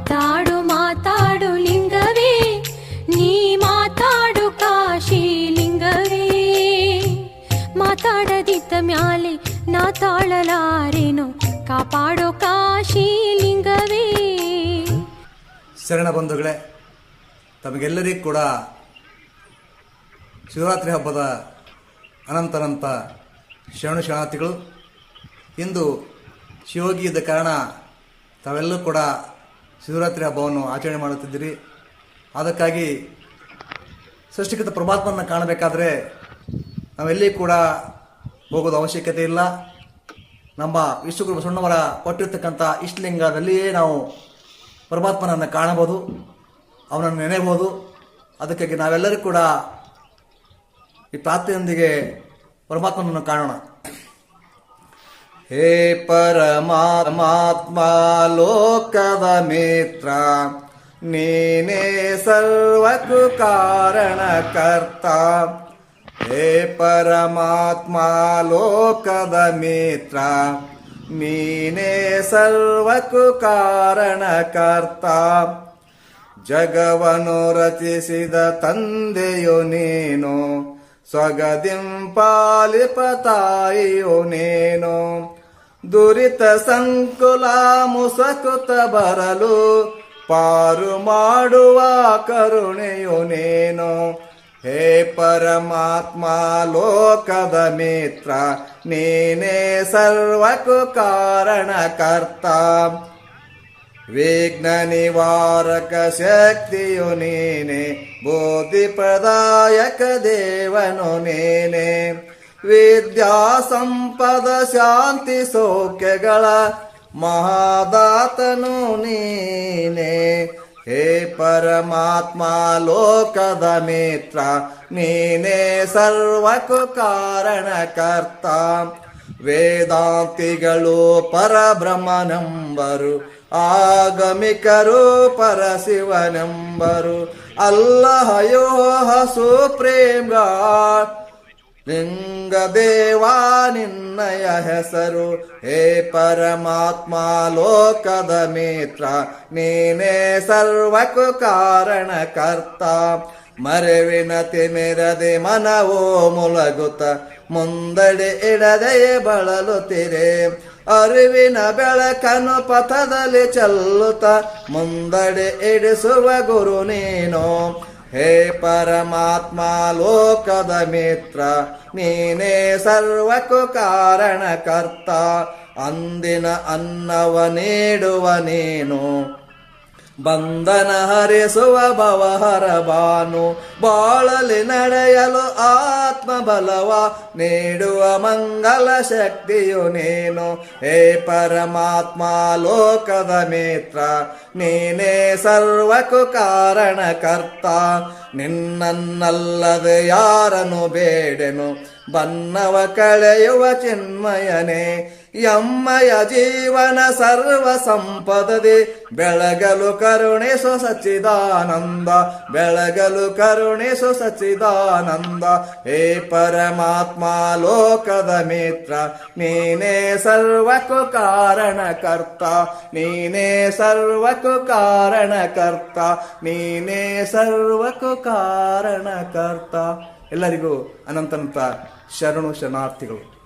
ಮಾತಾಡು ಮಾತಾಡು ಲಿಂಗವೇ. ನೀ ಮಾತಾಡು ಕಾಶಿ ಲಿಂಗವೇ. ಮಾತಾಡದಿದ್ದ ಮ್ಯಾಲೆ ನಾ ತಾಳಲಾರೇನು. ಕಾಪಾಡೋ ಕಾಶಿ ಲಿಂಗವೇ. ಶರಣ ಬಂಧುಗಳೇ, ತಮಗೆಲ್ಲರಿಗೂ ಕೂಡ ಶಿವರಾತ್ರಿ ಹಬ್ಬದ ಅನಂತನಂತ ಶರಣ ಶರಣಾರ್ಥಿಗಳು. ಇಂದು ಶಿವೋಗಿಯಿದ್ದ ಕಾರಣ ತಾವೆಲ್ಲರೂ ಕೂಡ ಶಿವರಾತ್ರಿ ಹಬ್ಬವನ್ನು ಆಚರಣೆ ಮಾಡುತ್ತಿದ್ದೀರಿ. ಅದಕ್ಕಾಗಿ ಸೃಷ್ಟಿಕೃತ ಪರಮಾತ್ಮನ ಕಾಣಬೇಕಾದ್ರೆ ನಾವೆಲ್ಲಿ ಕೂಡ ಹೋಗೋದು ಅವಶ್ಯಕತೆ ಇಲ್ಲ. ನಮ್ಮ ವಿಶ್ವಗುರು ಬಸವಣ್ಣವರ ಕೊಟ್ಟಿರ್ತಕ್ಕಂಥ ಇಷ್ಟಲಿಂಗದಲ್ಲಿಯೇ ನಾವು ಪರಮಾತ್ಮನನ್ನು ಕಾಣಬಹುದು, ಅವನನ್ನು ನೆನೆಯಬಹುದು. ಅದಕ್ಕಾಗಿ ನಾವೆಲ್ಲರೂ ಕೂಡ ಈ ಪ್ರಾರ್ಥನೆಯೊಂದಿಗೆ ಪರಮಾತ್ಮನನ್ನು ಕಾಣೋಣ. ಹೇ ಪರಮಾತ್ಮ ಲೋಕದ ಮಿತ್ರ ನೀನೇ ಸರ್ವಕ್ಕೂ ಕಾರಣಕರ್ತ. ಹೇ ಪರಮಾತ್ಮ, ಲೋಕದ ಮಿತ್ರ ನೀನೇ ಸರ್ವಕ್ಕೂ ಕಾರಣಕರ್ತ. ಜಗವನ್ನು ರಚಿಸಿದ ತಂದೆಯು ನೀನು ಸ್ವಗದಿಂಪಾಲಿಪ ತಾಯಿಯು ನೀನು. ದುರಿತ ಸಂಕುಲ ಮುಸಕುತ ಬರಲು ಪಾರು ಮಾಡುವ ಕರುಣೆಯು ನೀನು. ಹೇ ಪರಮಾತ್ಮ, ಲೋಕದ ಮಿತ್ರ, ನೀನೇ ಸರ್ವಕ್ಕೂ ಕಾರಣಕರ್ತ. ವಿಘ್ನ ನಿವಾರಕ ಶಕ್ತಿಯು ನೀನೆ ಬೋಧಿಪ್ರದಾಯಕ ದೇವನು ನೀನೆ. ವಿದ್ಯಾ ಸಂಪದ ಶಾಂತಿ ಸೌಖ್ಯಗಳ ಮಹಾದಾತನು ನೀನೆ. ಹೇ ಪರಮಾತ್ಮ ಲೋಕದ ಮಿತ್ರ, ನೀನೇ ಸರ್ವಕ್ಕೂ ಕಾರಣಕರ್ತ. ವೇದಾಂತಿಗಳು ಪರಬ್ರಹ್ಮನೆಂಬರು, ಆಗಮಿಕರು ಪರಶಿವನೆಂಬರು. ಅಲ್ಲಹಯೋಹ ಸುಪ್ರೇಮ್ ಗಾಡ್ ಲಿಂಗ ದೇವಾ ನಿನ್ನಯ ಹೆಸರು. ಹೇ ಪರಮಾತ್ಮ, ಲೋಕದ ಮಿತ್ರ, ನೀನೇ ಸರ್ವಕ್ಕೂ ಕಾರಣಕರ್ತ. ಮರೆವಿನ ತಿಮಿರದೆ ಮನವೋ ಮುಲಗುತ ಮುಂದಡೆ ಇಡದೆ ಬಳಲುತ್ತಿರೆ ಅರಿವಿನ ಬೆಳಕನು ಪಥದಲ್ಲಿ ಚಲ್ಲುತ್ತ, ಮುಂದಡೆ ಇಡಿಸುವ ಗುರು ನೀನು. ಹೇ ಪರಮಾತ್ಮ ಲೋಕದ ಮಿತ್ರ ನೀನೇ ಸರ್ವಕ್ಕೂ ಕಾರಣಕರ್ತ. ಅಂದಿನ ಅನ್ನವ ನೀಡುವ ನೀನು ಬಂಧನ ಹರಿಸುವ ಭವಹರ ಬಾನು, ಬಾಳಲಿ ನಡೆಯಲು ಆತ್ಮ ಬಲವ ನೀಡುವ ಮಂಗಲ ಶಕ್ತಿಯು ನೀನು. ಹೇ ಪರಮಾತ್ಮ, ಲೋಕದ ಮಿತ್ರ, ನೀನೇ ಸರ್ವಕ್ಕೂ ಕಾರಣಕರ್ತ. ನಿನ್ನನ್ನಲ್ಲದೆ ಯಾರನು ಬೇಡೆನು? ಬನ್ನವ ಕಳೆಯುವ ಚಿನ್ಮಯನೇ ಎಮ್ಮಯ ಜೀವನ ಸರ್ವ ಸಂಪದದೆ. ಬೆಳಗಲು ಕರುಣಿಸು ಸಚ್ಚಿದಾನಂದ, ಬೆಳಗಲು ಕರುಣಿಸು ಸಚ್ಚಿದಾನಂದ. ಹೇ ಪರಮಾತ್ಮ ಲೋಕದ ಮಿತ್ರ, ನೀನೇ ಸರ್ವಕ್ಕೂ ಕಾರಣಕರ್ತ. ನೀನೇ ಸರ್ವಕ್ಕೂ ಕಾರಣಕರ್ತ, ನೀನೇ ಸರ್ವಕ್ಕೂ ಕಾರಣಕರ್ತ. ಎಲ್ಲರಿಗೂ ಅನಂತನಂತ ಶರಣು ಶರಣಾರ್ಥಿಗಳು.